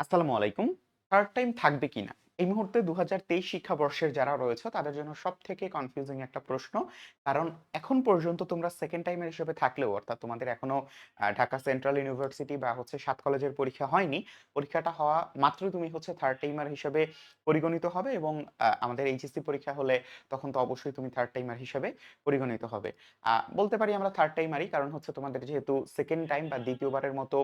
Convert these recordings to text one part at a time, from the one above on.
আসসালামু আলাইকুম। Third time থাকবে কিনা? এই মুহূর্তে ২০২৩ শিক্ষাবর্ষের যারা রয়েছে, তাদের জন্য সব থেকে কনফিউজিং একটা প্রশ্ন। কারণ এখন পর্যন্ত তোমরা সেকেন্ড টাইমের হিসেবে থাকলেও, অর্থাৎ তোমাদের এখনও ঢাকা সেন্ট্রাল ইউনিভার্সিটি বা হচ্ছে সাত কলেজের পরীক্ষা হয়নি। পরীক্ষাটা হওয়া মাত্রই তুমি হচ্ছে থার্ড টাইমার হিসেবে পরিগণিত হবে এবং আমাদের এইচএসসি পরীক্ষা হলে তখন তো অবশ্যই তুমি থার্ড টাইমার হিসেবে পরিগণিত হবে। বলতে পারি আমরা থার্ড টাইমারই কারণ হচ্ছে তোমাদের যেহেতু সেকেন্ড টাইম বা দ্বিতীয়বারের মতো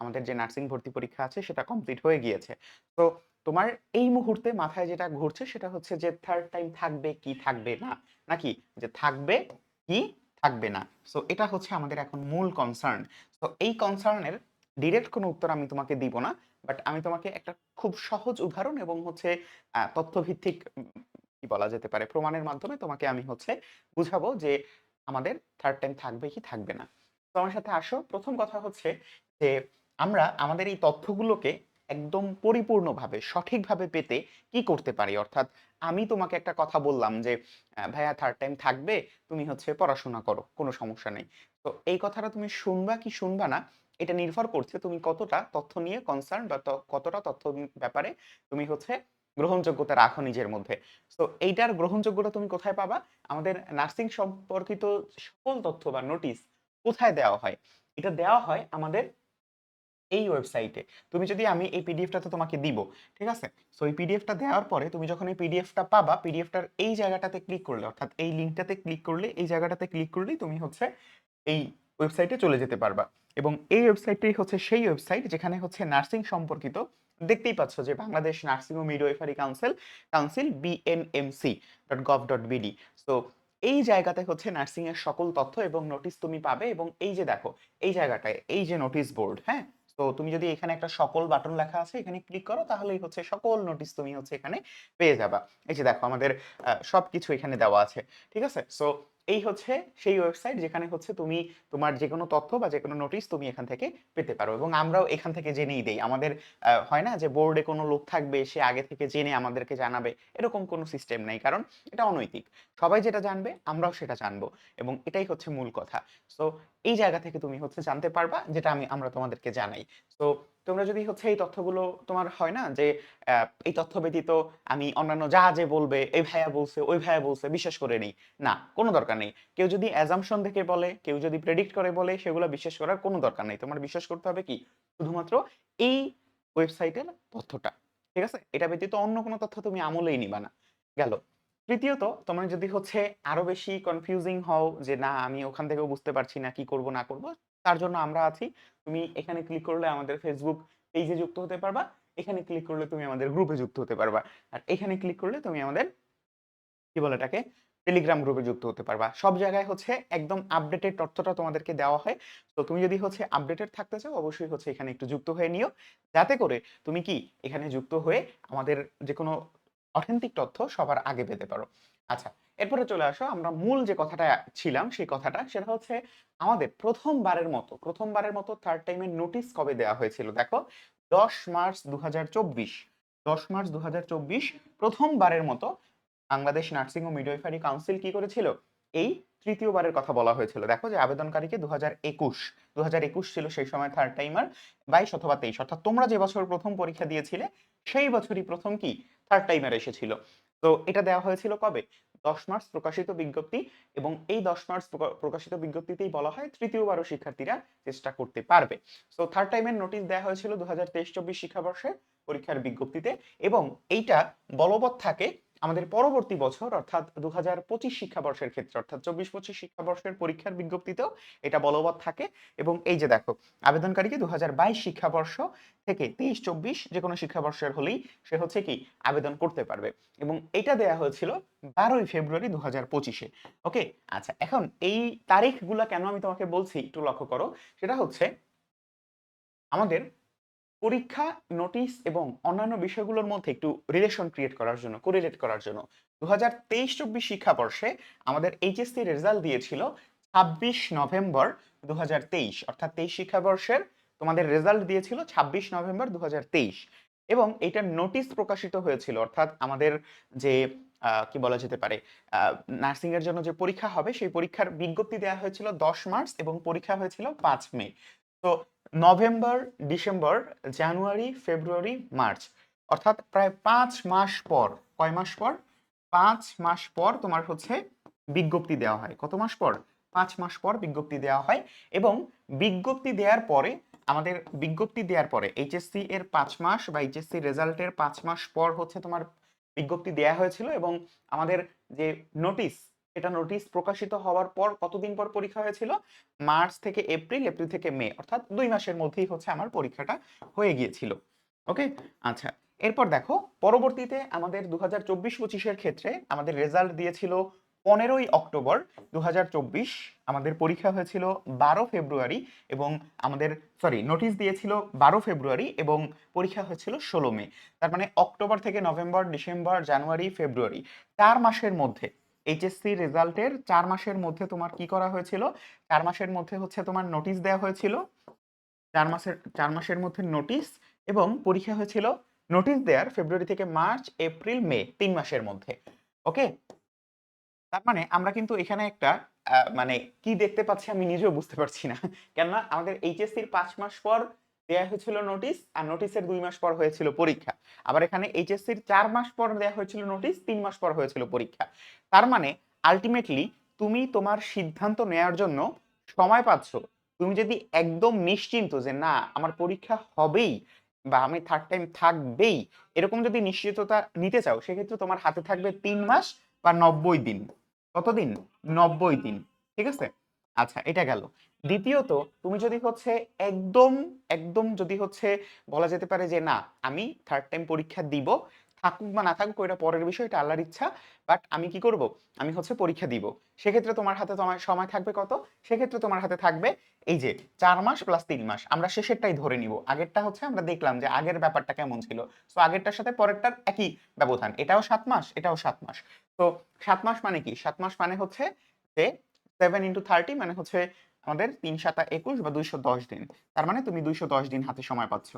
আমাদের যে নার্সিং ভর্তি পরীক্ষা আছে সেটা কমপ্লিট হয়ে গিয়েছে। তো তোমার এই মুহূর্তে মাথায় যেটা ঘুরছে সেটা হচ্ছে যে থার্ড টাইম থাকবে কি থাকবে না? নাকি যে থাকবে কি থাকবে না? সো এটা হচ্ছে আমাদের এখন মূল কনসার্ন। তো এই কনসার্নের ডিরেক্ট কোনো উত্তর আমি তোমাকে দিব না। বাট আমি তোমাকে একটা খুব সহজ উদাহরণ এবং হচ্ছে তথ্যভিত্তিক কি বলা যেতে পারে, প্রমাণের মাধ্যমে তোমাকে আমি হচ্ছে বুঝাবো যে আমাদের থার্ড টাইম থাকবে কি থাকবে না। তো আমার সাথে আসো। প্রথম কথা হচ্ছে যে আমরা আমাদের এই তথ্যগুলোকে একদম পরিপূর্ণভাবে সঠিকভাবে পেতে কি করতে পারি? অর্থাৎ আমি তোমাকে একটা কথা বললাম যে, "ভাইয়া থার্ড টাইম থাকবে, তুমি হচ্ছে পড়াশোনা করো, কোনো সমস্যা নেই।" তো এই কথাটা তুমি শুনবা কি শুনবা না, এটা নির্ভর করছে তুমি কতটা তথ্য নিয়ে কনসার্ন বা কতটা তথ্য ব্যাপারে তুমি হচ্ছে গ্রহণযোগ্যতা রাখো নিজের মধ্যে। তো এইটার গ্রহণযোগ্যতা তুমি কোথায় পাবা? আমাদের নার্সিং সম্পর্কিত সকল তথ্য বা নোটিশ কোথায় দেওয়া হয়? এটা দেওয়া হয় আমাদের এই ওয়েবসাইটে। তুমি যদি আমি এই পিডিএফটা তো তোমাকে দিব। ঠিক আছে? সো এই পিডিএফটা দেওয়ার পরে তুমি যখন এই পিডিএফটা পাবা, পিডিএফটার এই জায়গাটাতে ক্লিক করলে অর্থাৎ এই লিঙ্কটাতে ক্লিক করলে, এই জায়গাটাতে ক্লিক করলেই তুমি হচ্ছে এই ওয়েবসাইটে চলে যেতে পারবা। এবং এই ওয়েবসাইটটাই হচ্ছে সেই ওয়েবসাইট যেখানে হচ্ছে নার্সিং সম্পর্কিত দেখতেই পাচ্ছ যে বাংলাদেশ নার্সিং ও midwifery council council BNMC dot gov dot BD so এই জায়গাতে হচ্ছে নার্সিং এর সকল তথ্য এবং নোটিশ তুমি পাবে এবং এই যে দেখো, এই জায়গাটায় এই যে নোটিশ বোর্ড, হ্যাঁ? তো তুমি যদি এখানে একটা সকল বাটন লেখা আছে, এখানে ক্লিক করো, তাহলেই হচ্ছে সকল নোটিস তুমি হচ্ছে এখানে পেয়ে যাবা। এই যে দেখো আমাদের আ সবকিছু এখানে দেওয়া আছে। ঠিক আছে? সো এই হচ্ছে সেই ওয়েবসাইট যেখানে হচ্ছে তুমি তোমার যেকোনো তথ্য বা যেকোনো নোটিস তুমি এখান থেকে পেতে পারো এবং আমরাও এখান থেকে জেনেই দেই। আমাদের হয় না যে বোর্ডে কোনো লোক থাকবে, সে আগে থেকে জেনে আমাদেরকে জানাবে। এরকম কোনো সিস্টেম নেই কারণ এটা অনৈতিক। সবাই যেটা জানবে, আমরাও সেটা জানব এবং এটাই হচ্ছে মূল কথা। সো এই জায়গা থেকে তুমি হচ্ছে জানতে পারবা যেটা আমি আমরা তোমাদেরকে জানাই। সো তোমরা যদি হচ্ছে এই তথ্যগুলো তোমার হয় না যে এই তথ্য ব্যতীত আমি অন্যান্য যা যে বলবে, এই ভাইয়া বলছে, ওই ভাইয়া বলছে বিশ্বাস করে নেই। না, কোনো দরকার নেই। কেউ যদি অ্যাজাম্পশন থেকে বলে, কেউ যদি প্রেডিক্ট করে বলে সেগুলো বিশ্বাস করার কোনো দরকার নেই। তোমার বিশ্বাস করতে হবে কি? শুধুমাত্র এই ওয়েবসাইটের তথ্যটা। ঠিক আছে? এটা ব্যতীত অন্য কোনো তথ্য তুমি আমলেই নিবা না। গেল। তৃতীয়ত, তোমরা যদি হচ্ছে আরও বেশি কনফিউজিং হও যে না, আমি ওখান থেকেও বুঝতে পারছি না কি করব, না করব। তার জন্য আমরা আছি। তুমি এখানে ক্লিক করলে আমাদের ফেসবুক পেজে যুক্ত হতে পারবা। এখানে ক্লিক করলে তুমি আমাদের গ্রুপে যুক্ত হতে পারবা। আর এখানে ক্লিক করলে তুমি আমাদের কি বলে এটাকে? টেলিগ্রাম গ্রুপে যুক্ত হতে পারবা। সব জায়গায় হচ্ছে একদম আপডেটেড তথ্যটা তোমাদেরকে দেওয়া হয়। তো তুমি যদি হচ্ছে আপডেটেড থাকতে চাও, অবশ্যই হচ্ছে এখানে একটু যুক্ত হয়ে নিও। যাতে করে তুমি কি, এখানে যুক্ত হয়ে আমাদের যেকোনো অথেন্টিক তথ্য সবার আগে পেতে পারো। আচ্ছা, এরপরে চলে আসো আমরা মূল যে কথাটা ছিলাম সেই কথাটা সেটা হচ্ছে আমাদের প্রথমবারের মতো প্রথমবারের মতো থার্ড টাইমের নোটিশ কবে দেওয়া হয়েছিল? দেখো ১০ মার্চ ২০২৪ ১০ মার্চ ২০২৪ ১ম বারের মতো বাংলাদেশ নার্সিং ও মিডওয়াইফারি কাউন্সিল কি করেছিল? এই তৃতীয়বারের কথা বলা হয়েছিল। দেখো যে আবেদনকারীকে ২০২১ ২০২১ ছিল সেই সময় থার্ড টাইমার ২২ অথবা ২৩ অর্থাৎ তোমরা যে বছর প্রথম পরীক্ষা দিয়েছিলে, সেই বছরই প্রথম কি থার্ড টাইমার এসেছিল। তো এটা দেওয়া হয়েছিল কবে? ১০ মার্চ প্রকাশিত বিজ্ঞপ্তি এবং এই ১০ মার্চ প্রকাশিত বিজ্ঞপ্তিতেই বলা হয় তৃতীয়বারও শিক্ষার্থীরা চেষ্টা করতে পারবে। সো থার্ড টাইমের নোটিস দেওয়া হয়েছিল ২০২৩-২৪ শিক্ষাবর্ষে পরীক্ষার বিজ্ঞপ্তিতে এবং এইটা বলবৎ থাকে আমাদের পরবর্তী বছর, অর্থাৎ ২০২৫ শিক্ষাবর্ষের ক্ষেত্রে, অর্থাৎ ২৪-২৫ শিক্ষাবর্ষের পরীক্ষার বিজ্ঞপ্তিতেও এটা বলবৎ থাকে এবং এই যে দেখো, আবেদনকারীকে ২০২২ শিক্ষাবর্ষ থেকে ২৩-২৪ যেকোনো শিক্ষাবর্ষের হলেই সে হচ্ছে কি, আবেদন করতে পারবে এবং এটা দেয়া হয়েছিল ১২ই ফেব্রুয়ারি ২০২৫ এ। ওকে? আচ্ছা এখন এই তারিখগুলা কেন আমি তোমাকে বলছি একটু লক্ষ্য করো। সেটা হচ্ছে আমাদের পরীক্ষা, নোটিস এবং অন্যান্য বিষয়গুলোর মধ্যে একটু রিলেশন ক্রিয়েট করার জন্য, কোরিলেট করার জন্য ২০২৩-২৪ শিক্ষাবর্ষে আমাদের এইচএসসি রেজাল্ট দিয়েছিল ২৬ নভেম্বর ২০২৩ অর্থাৎ ২৩ শিক্ষাবর্ষের তোমাদের রেজাল্ট দিয়েছিল ২৬ নভেম্বর ২০২৩ এবং এইটার নোটিস প্রকাশিত হয়েছিল অর্থাৎ আমাদের যে কি বলা যেতে পারে নার্সিং এর জন্য যে পরীক্ষা হবে সেই পরীক্ষার বিজ্ঞপ্তি দেওয়া হয়েছিল ১০ মার্চ এবং পরীক্ষা হয়েছিল পাঁচ মে। তো November, December, January, February, March. অর্থাৎ প্রায় পাঁচ মাস পর, কয় মাস পর? পাঁচ মাস পর তোমার হচ্ছে বিজ্ঞপ্তি দেওয়া হয়। কত মাস পর? পাঁচ মাস পর বিজ্ঞপ্তি দেওয়া হয় এবং বিজ্ঞপ্তি দেওয়ার পরে, আমাদের বিজ্ঞপ্তি দেওয়ার পরে এইচএসসি এর পাঁচ মাস বা এইচএসসি রেজাল্টের পাঁচ মাস পর হচ্ছে তোমার বিজ্ঞপ্তি দেওয়া হয়েছিল এবং আমাদের যে নোটিশ এটা নোটিশ প্রকাশিত হওয়ার পর কতদিন পর পরীক্ষা হয়েছিল? মার্চ থেকে এপ্রিল এপ্রিল থেকে মে, অর্থাৎ দুই মাসের মধ্যেই হচ্ছে আমার পরীক্ষাটা হয়ে গিয়েছিল। ওকে? আচ্ছা এরপর দেখো, পরবর্তীতে আমাদের দু হাজার চব্বিশ পঁচিশের ক্ষেত্রে আমাদের রেজাল্ট দিয়েছিল পনেরোই অক্টোবর দু হাজার চব্বিশ। আমাদের পরীক্ষা হয়েছিল বারো ফেব্রুয়ারি এবং আমাদের সরি নোটিশ দিয়েছিল বারো ফেব্রুয়ারি এবং পরীক্ষা হয়েছিল ষোলো মে। তার মানে অক্টোবর থেকে নভেম্বর, ডিসেম্বর, জানুয়ারি, ফেব্রুয়ারি, চার মাসের মধ্যে এইচএসসি রেজাল্টের চার মাসের মধ্যে তোমার কি করা হয়েছিল? চার মাসের মধ্যে হচ্ছে তোমার নোটিশ দেওয়া হয়েছিল। চার মাসের চার মাসের মধ্যে নোটিশ এবং পরীক্ষা হয়েছিল নোটিশ দেওয়ার ফেব্রুয়ারি থেকে মার্চ এপ্রিল মে তিন মাসের মধ্যে। ওকে তার মানে আমরা কিন্তু এখানে একটা মানে কি দেখতে পাচ্ছি আমি নিজেও বুঝতে পারছি না। কেননা আমাদের এইচএসসির পাঁচ মাস পর দেওয়া হয়েছিল নোটিশ আর নোটিশের দুই মাস পর হয়েছিল পরীক্ষা। আবার এখানে এইচএসসির চার মাস পর দেওয়া হয়েছিল নোটিশ তিন মাস পর হয়েছিল পরীক্ষা। তার মানে আলটিমেটলি তুমি তোমার সিদ্ধান্ত নেয়ার জন্য সময় পাচ্ছ। তুমি যদি একদম নিশ্চিন্ত যে, না, আমার পরীক্ষা হবেই বা আমি থার্ড টাইম থাকবেই, এরকম যদি নিশ্চিততা নিতে চাও, সেক্ষেত্রে তোমার হাতে থাকবে তিন মাস বা নব্বই দিন। কতদিন? নব্বই দিন। ঠিক আছে? আচ্ছা এটা গেল। দ্বিতীয়ত, তুমি যদি হচ্ছে একদম একদম যদি হচ্ছে বলা যেতে পারে যে না, আমি থার্ড টাইম পরীক্ষা দিব, থাকুক বা না থাকুক, ওইটা পরের বিষয়, এটা আল্লাহর ইচ্ছা বাট আমি কি করব? আমি হচ্ছে পরীক্ষা দিব। সেক্ষেত্রে তোমার হাতে তোমার সময় থাকবে কত? সেক্ষেত্রে তোমার হাতে থাকবে এই যে চার মাস প্লাস তিন মাস। আমরা শেষেরটাই ধরে নিব। আগেরটা হচ্ছে আমরা দেখলাম যে আগের ব্যাপারটা কেমন ছিল। তো আগেরটার সাথে পরেরটার একই ব্যবধান। এটাও সাত মাস, এটাও সাত মাস। তো সাত মাস মানে কি? সাত মাস মানে হচ্ছে যে সেভেন ইন্টু থার্টি মানে হচ্ছে আমাদের তিন সাতা একুশ বা দুইশো দশ দিন। তার মানে তুমি দুইশো দশ দিন হাতে সময় পাচ্ছ।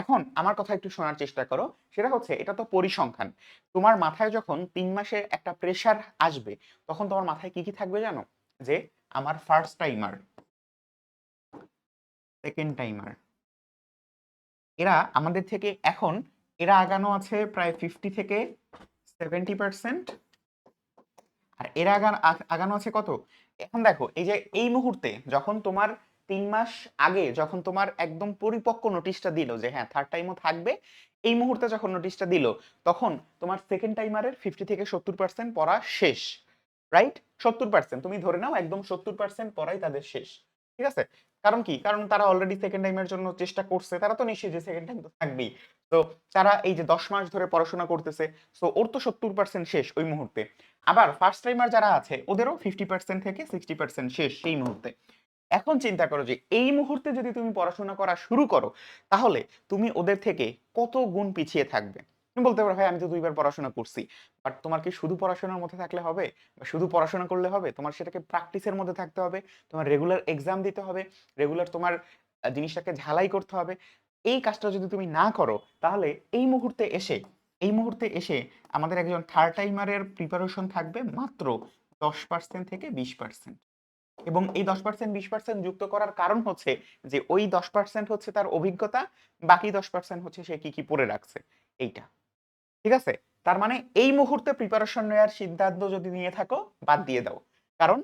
এখন আমার কথা একটু শোনার চেষ্টা করো, সেটা হচ্ছে এটা তো পরিসংখ্যান। তোমার মাথায় যখন তিন মাসের একটা প্রেশার আসবে, তখন তোমার মাথায় কি কি থাকবে জানো? যে আমার ফার্স্ট টাইমার সেকেন্ড টাইমার এরা আমাদের থেকে এখন, এরা আগানো আছে প্রায় ফিফটি থেকে সেভেন্টি পার্সেন্ট আর এর আগান আগ- আগানো আছে কত? এখন দেখো, এই যে এই মুহূর্তে যখন তোমার তিন মাস আগে যখন তোমার একদম পরিপক্ক নোটিশটা দিল যে হ্যাঁ থার্ড টাইমও থাকবে, এই মুহূর্তে যখন নোটিশটা দিল, তখন তোমার সেকেন্ড টাইমারের ফিফটি থেকে সত্তর পার্সেন্ট পড়া শেষ রাইট সত্তর পার্সেন্ট তুমি ধরে নাও একদম সত্তর পার্সেন্ট পড়াই তাদের শেষ। ঠিক আছে? কারণ কি? কারণ তারা অলরেডি সেকেন্ড টাইমের জন্য চেষ্টা করছে। তারা তো নিশ্চয়ই যে সেকেন্ড টাইম তো থাকবেই। তো তারা এই যে দশ মাস ধরে পড়াশোনা করতেছে সো ওর তো সত্তর পার্সেন্ট শেষ ওই মুহূর্তে। আবার ফার্স্ট টাইমার যারা আছে, ওদেরও ফিফটি পার্সেন্ট থেকে সিক্সটি পার্সেন্ট শেষ সেই মুহূর্তে। এখন চিন্তা করো যে, এই মুহূর্তে যদি তুমি পড়াশোনা করা শুরু করো, তাহলে তুমি ওদের থেকে কত গুণ পিছিয়ে থাকবে? তুমি বলতে পারো ভাই আমি তো দুইবার পড়াশোনা করছি। বাট তোমার কি শুধু পড়াশোনার মধ্যে থাকলে হবে? বা শুধু পড়াশোনা করলে হবে? তোমার সেটাকে প্র্যাকটিসের মধ্যে থাকতে হবে। তোমার রেগুলার এক্সাম দিতে হবে। রেগুলার তোমার জিনিসটাকে ঝালাই করতে হবে। এই কাজটা যদি তুমি না করো, তাহলে এই মুহূর্তে এসে, এই মুহূর্তে এসে আমাদের একজন থার্ড টাইমারের প্রিপারেশন থাকবে মাত্র দশ পার্সেন্ট থেকে বিশ পার্সেন্ট এবং এই দশ পার্সেন্ট বিশ পার্সেন্ট যুক্ত করার কারণ হচ্ছে যে, ওই দশ পার্সেন্ট হচ্ছে তার অভিজ্ঞতা, বাকি দশ পার্সেন্ট হচ্ছে সে কি কি পড়ে রাখছে। এইটা। ঠিক আছে? তার মানে এই মুহূর্তে প্রিপারেশন নেওয়ার সিদ্ধান্ত যদি নিয়ে থাকো, বাদ দিয়ে দাও। কারণ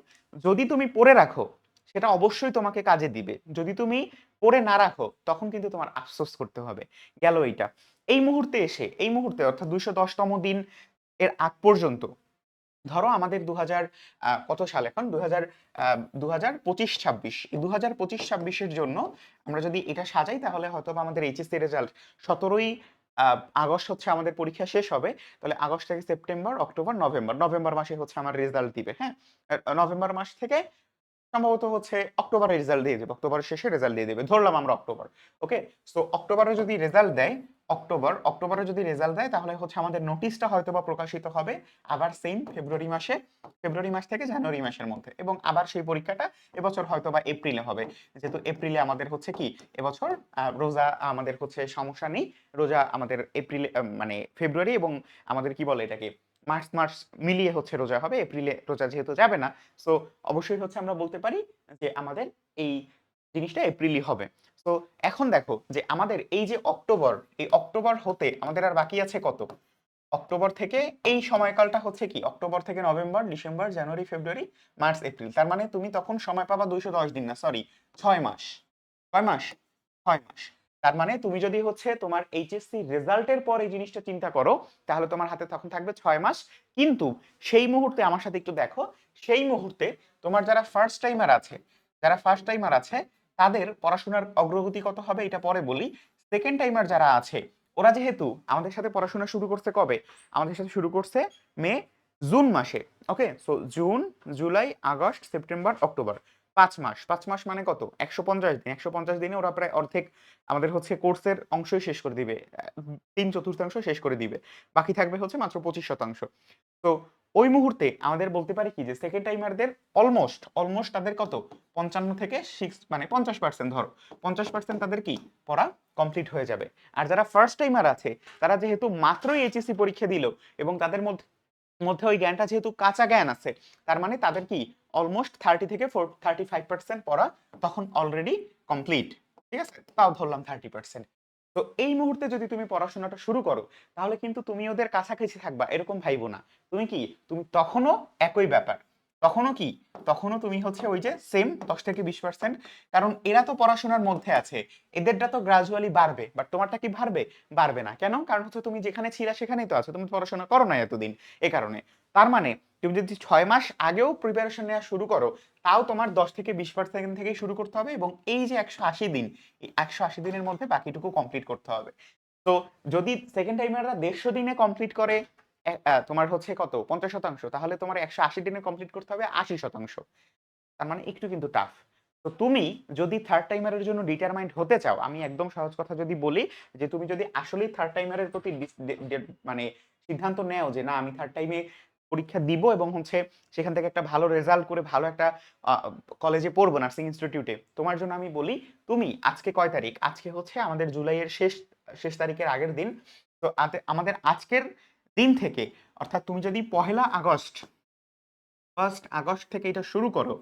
যদি তুমি পড়ে রাখো, সেটা অবশ্যই তোমাকে কাজে দিবে। যদি তুমি পড়ে না রাখো, তখন কিন্তু তোমার আফসোস করতে হবে। গেল এইটা। এই মুহূর্তে এসে, এই মুহূর্তে অর্থাৎ দুইশো দশতম দিন এর আগ পর্যন্ত, ধরো আমাদের দু হাজার কত সাল এখন? দু হাজার দু হাজার পঁচিশ ছাব্বিশ। দু হাজার পঁচিশ ছাব্বিশের জন্য আমরা যদি এটা সাজাই, তাহলে হয়তো আমাদের এইচএসসি রেজাল্ট সতেরোই আগস্ট হচ্ছে আমাদের পরীক্ষা শেষ হবে। তাহলে আগস্ট থেকে সেপ্টেম্বর, অক্টোবর, নভেম্বর। নভেম্বর মাসে হচ্ছে আমার রেজাল্ট দিবে হ্যাঁ? নভেম্বর মাস থেকে সম্ভবত হচ্ছে অক্টোবরে রেজাল্ট দিয়ে দেবে, অক্টোবরের শেষে রেজাল্ট দিয়ে দেবে। ধরলাম আমরা অক্টোবর ওকে সো অক্টোবরে যদি রেজাল্ট দেয় অক্টোবর। অক্টোবরে যদি রেজাল্ট দেয়, তাহলে হচ্ছে আমাদের নোটিশটা হয়তো বা প্রকাশিত হবে আবার সেম ফেব্রুয়ারি মাসে ফেব্রুয়ারি মাস থেকে জানুয়ারি মাসের মধ্যে এবং আবার সেই পরীক্ষাটা এবছর হয়তো বা এপ্রিলে হবে। যেহেতু এপ্রিলে আমাদের হচ্ছে কি, এবছর রোজা আমাদের হচ্ছে সমস্যা নেই। রোজা আমাদের এপ্রিলে মানে ফেব্রুয়ারি এবং আমাদের কি বলে এটাকে মার্চ মার্চ মিলিয়ে হচ্ছে রোজা হবে। এপ্রিলে রোজা যেহেতু যাবে না সো অবশ্যই হচ্ছে আমরা বলতে পারি যে আমাদের এই জিনিসটা এপ্রিলই হবে। তো এখন দেখো যে আমাদের এই যে অক্টোবর, এই অক্টোবর হতে আমাদের আর বাকি আছে কত? অক্টোবর থেকে এই সময়কালটা হচ্ছে কি? অক্টোবর থেকে November, December, January, February, March, April. তার মানে তুমি তখন সময় পাবা দুইশো দশ দিন না সরি ছয় মাস। ছয় মাস ছয় মাস। তার মানে তুমি যদি হচ্ছে তোমার এইচএসসি রেজাল্টের পর এই জিনিসটা চিন্তা করো, তাহলে তোমার হাতে তখন থাকবে ছয় মাস। কিন্তু সেই মুহূর্তে আমার সাথে একটু দেখো, সেই মুহূর্তে তোমার যারা ফার্স্ট টাইমার আছে, যারা ফার্স্ট টাইমার আছে তাদের পড়াশোনার অগ্রগতি কত হবে এটা পরে বলি। সেকেন্ড টাইমার যারা আছে, ওরা যেহেতু আমাদের সাথে পড়াশোনা শুরু করছে কবে? আমাদের সাথে শুরু করছে মে, জুন মাসে okay so June, July, August, September, October. পাঁচ মাস পাঁচ মাস মানে কত? একশো পঞ্চাশ দিন। একশো পঞ্চাশ দিনে ওরা প্রায় অর্ধেক আমাদের হচ্ছে কোর্সের অংশই শেষ করে দিবে। তিন চতুর্থাংশ শেষ করে দিবে। বাকি থাকবে হচ্ছে মাত্র পঁচিশ শতাংশ। তো ওই মুহূর্তে আমাদের বলতে পারি কি যে সেকেন্ড টাইমারদের অলমোস্ট অলমোস্ট তাদের কত? পঞ্চান্ন থেকে সিক্স মানে পঞ্চাশ পার্সেন্ট ধরো। পঞ্চাশ পার্সেন্ট তাদের কি? পড়া কমপ্লিট হয়ে যাবে। আর যারা ফার্স্ট টাইমার আছে, তারা যেহেতু মাত্রই এইচএসসি পরীক্ষা দিল এবং তাদের মধ্যে মধ্যে ওই জ্ঞানটা যেহেতু কাঁচা জ্ঞান আছে, তার মানে তাদের কি? অলমোস্ট থার্টি থেকে ফোর থার্টি ফাইভ পার্সেন্ট পড়া তখন অলরেডি কমপ্লিট ঠিক আছে? তাও ধরলাম থার্টি পার্সেন্ট তো এই মুহূর্তে যদি তুমি পড়াশোনাটা শুরু করো, তাহলে কিন্তু তুমি ওদের কাছাকাছি থাকবা, এরকম ভাইবো না। তুমি কি, তুমি তখনও একই ব্যাপার। তখনও কি, তখনও তুমি হচ্ছে ওই যে সেম দশ থেকে বিশ পার্সেন্ট কারণ এরা তো পড়াশোনার মধ্যে আছে, এদেরটা তো গ্রাজুয়ালি বাড়বে বাট তোমারটা কি বাড়বে? বাড়বে না। কেন? কারণ হচ্ছে তুমি যেখানে ছিলা সেখানেই তো আছো, তুমি পড়াশোনা করো না এতদিন, এ কারণে। তার মানে তুমি যদি ছয় মাস আগেও প্রিপারেশন নেওয়া শুরু করো, তাও তোমার দশ থেকে বিশ পার্সেন্ট থেকেই শুরু করতে হবে এবং এই যে একশো আশি দিন, এই একশো আশি দিনের মধ্যে বাকিটুকু কমপ্লিট করতে হবে। তো যদি সেকেন্ড টাইমাররা দেড়শো দিনে কমপ্লিট করে তোমার হচ্ছে কত? পঞ্চাশ শতাংশ। তাহলে তোমার একশো আশি দিনে কমপ্লিট করতে হবে আশি শতাংশ। তার মানে একটু কিন্তু টাফ তো তুমি যদি থার্ড টাইমারের জন্য ডিটারমাইন্ড হতে চাও, আমি একদম সহজ কথা যদি বলি যে তুমি যদি আসলেই থার্ড টাইমারের প্রতি মানে সিদ্ধান্ত নেও যে না, আমি থার্ড টাইমে পরীক্ষা দিব এবং হচ্ছে সেখান থেকে একটা ভালো রেজাল্ট করে ভালো একটা কলেজে পড়ব নার্সিং ইনস্টিটিউটে তোমার জন্য আমি বলি, তুমি আজকে কয় তারিখ? আজকে হচ্ছে আমাদের জুলাইয়ের শেষ শেষ তারিখের আগের দিন। তো আমাদের আজকের দিন থেকে, অর্থাৎ তুমি যদি পহেলা আগস্ট ফার্স্ট আগস্ট থেকে এটা শুরু করো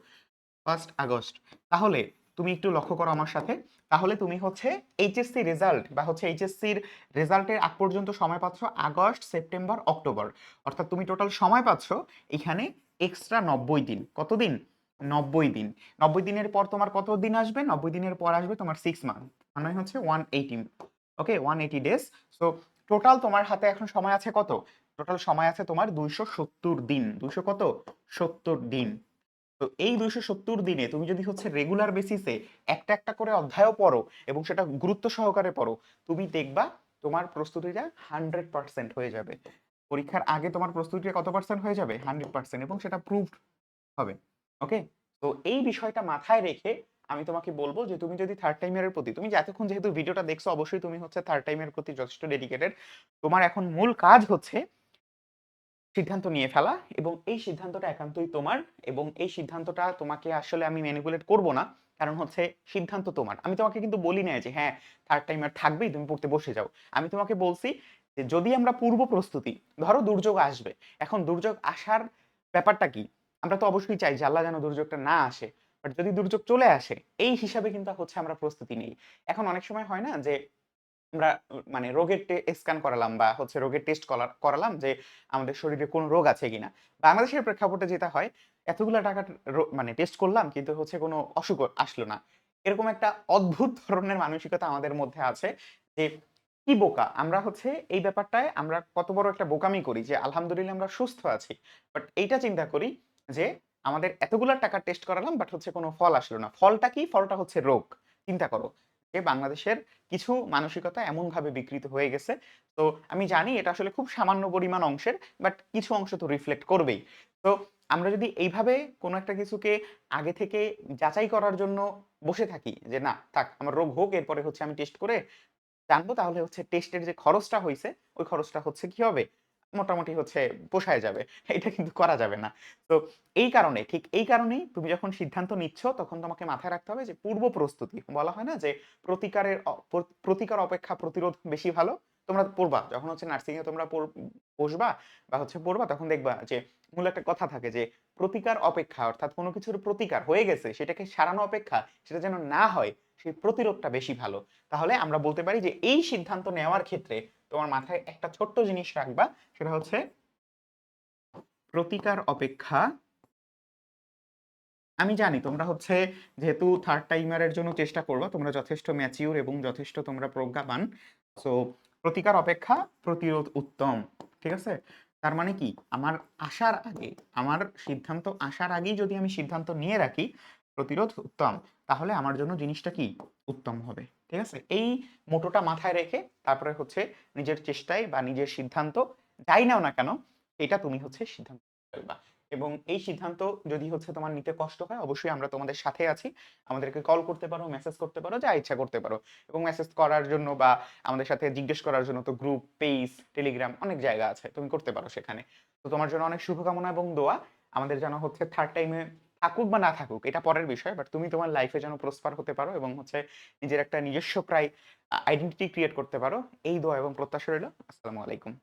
ফার্স্ট আগস্ট, তাহলে তুমি একটু লক্ষ্য করো আমার সাথে। তাহলে তুমি হচ্ছে এইচএসসি রেজাল্ট বা হচ্ছে এইচএসসির রেজাল্টের আগ পর্যন্ত সময় পাচ্ছ আগস্ট, সেপ্টেম্বর, অক্টোবর। অর্থাৎ তুমি টোটাল সময় পাচ্ছ এখানে এক্সট্রা নব্বই দিন। কতদিন? নব্বই দিন। নব্বই দিনের পর তোমার কত দিন আসবে? নব্বই দিনের পর আসবে তোমার সিক্স মান্থ মানে হচ্ছে one eighty okay one eighty days so total তোমার হাতে এখন সময় আছে কত? টোটাল সময় আছে তোমার দুইশো সত্তর দিন। দুইশো কত? সত্তর দিন। তো এই দুইশো সত্তর দিনে তুমি যদি হচ্ছে রেগুলার বেসিসে একটা একটা করে অধ্যায়ও পড়ো এবং সেটা গুরুত্ব সহকারে পড়ো, তুমি দেখবা তোমার প্রস্তুতিটা হান্ড্রেড পার্সেন্ট হয়ে যাবে। পরীক্ষার আগে তোমার প্রস্তুতিটা কত পার্সেন্ট হয়ে যাবে? হান্ড্রেড পার্সেন্ট এবং সেটা প্রুভড হবে। ওকে তো এই বিষয়টা মাথায় রেখে আমি তোমাকে বলব যে তুমি যদি থার্ড টাইমের প্রতি, তুমি যে এতক্ষণ যেহেতু ভিডিওটা দেখছ অবশ্যই তুমি হচ্ছে থার্ড টাইমের প্রতি যথেষ্ট ডেডিকেটেড তোমার এখন মূল কাজ হচ্ছে সিদ্ধান্ত নিয়ে ফেলা এবং এই সিদ্ধান্তটা একান্তই তোমার এবং এই সিদ্ধান্তটা তোমাকে আসলে আমি ম্যানিপুলেট করব না। কারণ হচ্ছে সিদ্ধান্ত তোমার। আমি তোমাকে কিন্তু বলি না যে হ্যাঁ থার্ড টাইমার থাকবেই, তুমি পড়তে বসে যাও। আমি তোমাকে বলছি যে, যদি আমরা পূর্ব প্রস্তুতি, ধরো দুর্যোগ আসবে, এখন দুর্যোগ আসার ব্যাপারটা কি? আমরা তো অবশ্যই চাই যে, আল্লাহ যেন দুর্যোগটা না আসে। বাট যদি দুর্যোগ চলে আসে, এই হিসাবে কিন্তু হচ্ছে আমরা প্রস্তুতি নেই। এখন অনেক সময় হয় না যে আমরা মানে রোগের স্ক্যান করালাম বা হচ্ছে রোগের টেস্ট করালাম যে আমাদের শরীরে কোন রোগ আছে কিনা। বাংলাদেশের প্রেক্ষাপটে যেটা হয়, এতগুলা টাকা মানে টেস্ট করলাম কিন্তু হচ্ছে কোনো অসুখ আসলো না। এরকম একটা অদ্ভুত ধরনের মানসিকতা আমাদের মধ্যে আছে যে কি বোকা? আমরা হচ্ছে এই ব্যাপারটায় আমরা কত বড় একটা বোকামি করি যে আলহামদুলিল্লাহ আমরা সুস্থ আছি। বাট এইটা চিন্তা করি যে আমাদের এতগুলা টাকা টেস্ট করালাম বাট হচ্ছে কোনো ফল আসলো না। ফলটা কি? ফলটা হচ্ছে রোগ। চিন্তা করো। যে বাংলাদেশের কিছু মানসিকতা এমনভাবে বিকৃত হয়ে গেছে। তো আমি জানি এটা আসলে খুব সামান্য পরিমাণ অংশের বাট কিছু অংশ তো রিফ্লেক্ট করবেই। তো আমরা যদি এইভাবে কোনো একটা কিছুকে আগে থেকে যাচাই করার জন্য বসে থাকি যে না, থাক, আমার রোগ হোক, এরপরে হচ্ছে আমি টেস্ট করে জানব, তাহলে হচ্ছে টেস্টের যে খরচটা হয়েছে ওই খরচটা হচ্ছে কি হবে? মোটামুটি হচ্ছে পোষায় যাবে। এটা কিন্তু করা যাবে না। তো এই কারণে, ঠিক এই কারণেই তুমি যখন সিদ্ধান্ত নিচ্ছ, তখন তোমাকে মাথায় রাখতে হবে যে পূর্ব প্রস্তুতি, বলা হয় না যে প্রতিকারের প্রতিকার অপেক্ষা প্রতিরোধ বেশি ভালো, তোমরা পড়বা। যখন হচ্ছে নার্সিং এ তোমরা বসবা বা হচ্ছে পড়বা, তখন দেখবা যে মূল একটা কথা থাকে যে প্রতিকার অপেক্ষা অর্থাৎ কোনো কিছুর প্রতিকার হয়ে গেছে, সেটাকে সারানো অপেক্ষা, সেটা যেন না হয়, সেই প্রতিরোধটা বেশি ভালো। তাহলে আমরা বলতে পারি যে এই সিদ্ধান্ত নেওয়ার ক্ষেত্রে তোমার মাথায় একটা ছোট্ট জিনিস রাখবা, সেটা হচ্ছে প্রতিকার অপেক্ষা। আমি জানি তোমরা হচ্ছে যেহেতু থার্ড টাইমারের জন্য চেষ্টা করবা, তোমরা যথেষ্ট ম্যাচিউর এবং যথেষ্ট তোমরা প্রজ্ঞাবান। সো প্রতিকার অপেক্ষা প্রতিরোধ উত্তম, ঠিক আছে? তার মানে কি? আমার আসার আগে, আমার সিদ্ধান্ত আসার আগেই যদি আমি সিদ্ধান্ত নিয়ে রাখি, প্রতিরোধ উত্তম। তাহলে আমার জন্য জিনিসটা কি? উত্তম হবে। ঠিক আছে? এই মোটোটা মাথায় রেখে তারপরে হচ্ছে নিজের চেষ্টায় বা নিজের সিদ্ধান্ত, যাই নাও না কেন, এটা তুমি হচ্ছে সিদ্ধান্ত ফেলবা। এবং এই সিদ্ধান্ত যদি হচ্ছে তোমার নিতে কষ্ট হয়, অবশ্যই আমরা তোমাদের সাথে আছি। আমাদেরকে কল করতে পারো মেসেজ করতে পারো, যা ইচ্ছা করতে পারো। এবং মেসেজ করার জন্য বা আমাদের সাথে জিজ্ঞেস করার জন্য তো গ্রুপ পেজ টেলিগ্রাম অনেক জায়গা আছে, তুমি করতে পারো সেখানে। তো তোমার জন্য অনেক শুভকামনা এবং দোয়া। আমাদের যেন হচ্ছে থার্ড টাইমে থাকুক বা না থাকুক, এটা পরের বিষয় বাট তুমি তোমার লাইফে যেন প্রসপার হতে পারো এবং হচ্ছে নিজের একটা নিজস্ব প্রায় আইডেন্টিটি ক্রিয়েট করতে পারো, এই দোয়া এবং প্রত্যাশা রইল। আসসালামু আলাইকুম।